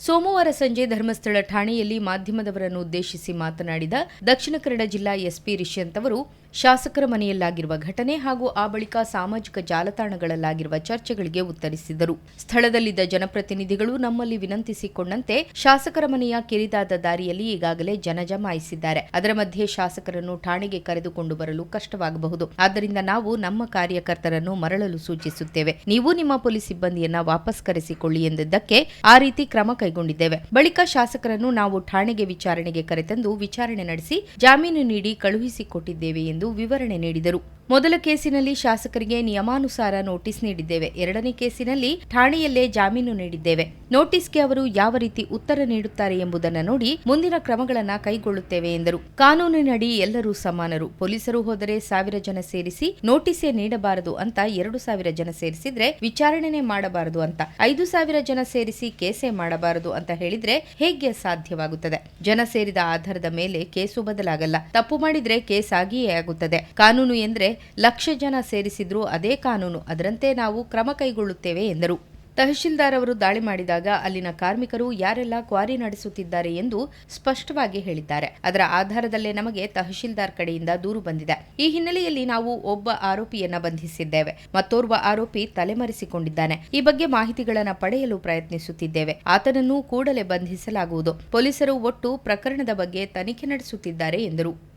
ಸೋಮವಾರ ಸಂಜೆ ಧರ್ಮಸ್ಥಳ ಠಾಣೆಯಲ್ಲಿ ಮಾಧ್ಯಮದವರನ್ನು ಉದ್ದೇಶಿಸಿ ಮಾತನಾಡಿದ ದಕ್ಷಿಣ ಕನ್ನಡ ಜಿಲ್ಲಾ ಎಸ್ಪಿ ರಿಷ್ಯಂತ್ ಅವರು, ಶಾಸಕರ ಮನೆಯಲ್ಲಾಗಿರುವ ಘಟನೆ ಹಾಗೂ ಆ ಬಳಿಕ ಸಾಮಾಜಿಕ ಜಾಲತಾಣಗಳಲ್ಲಾಗಿರುವ ಚರ್ಚೆಗಳಿಗೆ ಉತ್ತರಿಸಿದರು. ಸ್ಥಳದಲ್ಲಿದ್ದ ಜನಪ್ರತಿನಿಧಿಗಳು ನಮ್ಮಲ್ಲಿ ವಿನಂತಿಸಿಕೊಂಡಂತೆ ಶಾಸಕರ ಮನೆಯ ಕಿರಿದಾದ ದಾರಿಯಲ್ಲಿ ಈಗಾಗಲೇ ಜನ ಜಮಾಯಿಸಿದ್ದಾರೆ. ಅದರ ಮಧ್ಯೆ ಶಾಸಕರನ್ನು ಠಾಣೆಗೆ ಕರೆದುಕೊಂಡು ಬರಲು ಕಷ್ಟವಾಗಬಹುದು. ಆದ್ದರಿಂದ ನಾವು ನಮ್ಮ ಕಾರ್ಯಕರ್ತರನ್ನು ಮರಳಲು ಸೂಚಿಸುತ್ತೇವೆ. ನೀವು ನಿಮ್ಮ ಪೊಲೀಸ್ ಸಿಬ್ಬಂದಿಯನ್ನ ವಾಪಸ್ ಕರೆಸಿಕೊಳ್ಳಿ ಎಂದಿದ್ದಕ್ಕೆ ಆ ರೀತಿ ಕ್ರಮ ಕೈಗೊಂಡಿದ್ದೇವೆ. ಬಳಿಕ ಶಾಸಕರನ್ನು ನಾವು ಠಾಣೆಗೆ ವಿಚಾರಣೆಗೆ ಕರೆತಂದು ವಿಚಾರಣೆ ನಡೆಸಿ ಜಾಮೀನು ನೀಡಿ ಕಳುಹಿಸಿಕೊಟ್ಟಿದ್ದೇವೆ ಎಂದು ವಿವರಣೆ ನೀಡಿದರು. ಮೊದಲ ಕೇಸಿನಲ್ಲಿ ಶಾಸಕರಿಗೆ ನಿಯಮಾನುಸಾರ ನೋಟಿಸ್ ನೀಡಿದ್ದೇವೆ. ಎರಡನೇ ಕೇಸಿನಲ್ಲಿ ಠಾಣೆಯಲ್ಲೇ ಜಾಮೀನು ನೀಡಿದ್ದೇವೆ. ನೋಟಿಸ್ಗೆ ಅವರು ಯಾವ ರೀತಿ ಉತ್ತರ ನೀಡುತ್ತಾರೆ ಎಂಬುದನ್ನು ನೋಡಿ ಮುಂದಿನ ಕ್ರಮಗಳನ್ನು ಕೈಗೊಳ್ಳುತ್ತೇವೆ ಎಂದರು. ಕಾನೂನಿನಡಿ ಎಲ್ಲರೂ ಸಮಾನರು. ಪೊಲೀಸರು ಹೋದರೆ ಸಾವಿರ ಜನ ಸೇರಿಸಿ ನೋಟಿಸೇ ನೀಡಬಾರದು ಅಂತ ಎರಡು ಸಾವಿರ ಜನ ಸೇರಿಸಿದ್ರೆ ವಿಚಾರಣೆನೇ ಮಾಡಬಾರದು ಅಂತ. ಐದು ಸಾವಿರ ಜನ ಸೇರಿಸಿ ಕೇಸೇ ಮಾಡಬಾರದು ಅಂತ ಹೇಳಿದ್ರೆ ಹೇಗೆ ಸಾಧ್ಯವಾಗುತ್ತದೆ? ಜನ ಸೇರಿದ ಆಧಾರದ ಮೇಲೆ ಕೇಸು ಬದಲಾಗಲ್ಲ. ತಪ್ಪು ಮಾಡಿದ್ರೆ ಕೇಸ್ ಆಗಿಯೇ ಆಗುತ್ತದೆ. ಕಾನೂನು ಎಂದ್ರೆ ಲಕ್ಷ ಜನ ಸೇರಿಸಿದ್ರೂ ಅದೇ ಕಾನೂನು, ಅದರಂತೆ ನಾವು ಕ್ರಮ ಕೈಗೊಳ್ಳುತ್ತೇವೆ ಎಂದರು. ತಹಶೀಲ್ದಾರ್ ಅವರು ದಾಳಿ ಮಾಡಿದಾಗ ಅಲ್ಲಿನ ಕಾರ್ಮಿಕರು ಯಾರೆಲ್ಲ ಕ್ವಾರಿ ನಡೆಸುತ್ತಿದ್ದಾರೆ ಎಂದು ಸ್ಪಷ್ಟವಾಗಿ ಹೇಳಿದ್ದಾರೆ. ಅದರ ಆಧಾರದಲ್ಲೇ ನಮಗೆ ತಹಶೀಲ್ದಾರ್ ಕಡೆಯಿಂದ ದೂರು ಬಂದಿದೆ. ಈ ಹಿನ್ನೆಲೆಯಲ್ಲಿ ನಾವು ಒಬ್ಬ ಆರೋಪಿಯನ್ನ ಬಂಧಿಸಿದ್ದೇವೆ. ಮತ್ತೋರ್ವ ಆರೋಪಿ ತಲೆಮರೆಸಿಕೊಂಡಿದ್ದಾನೆ. ಈ ಬಗ್ಗೆ ಮಾಹಿತಿಗಳನ್ನು ಪಡೆಯಲು ಪ್ರಯತ್ನಿಸುತ್ತಿದ್ದೇವೆ. ಆತನನ್ನು ಕೂಡಲೇ ಬಂಧಿಸಲಾಗುವುದು. ಪೊಲೀಸರು ಒಟ್ಟು ಪ್ರಕರಣದ ಬಗ್ಗೆ ತನಿಖೆ ನಡೆಸುತ್ತಿದ್ದಾರೆ ಎಂದರು.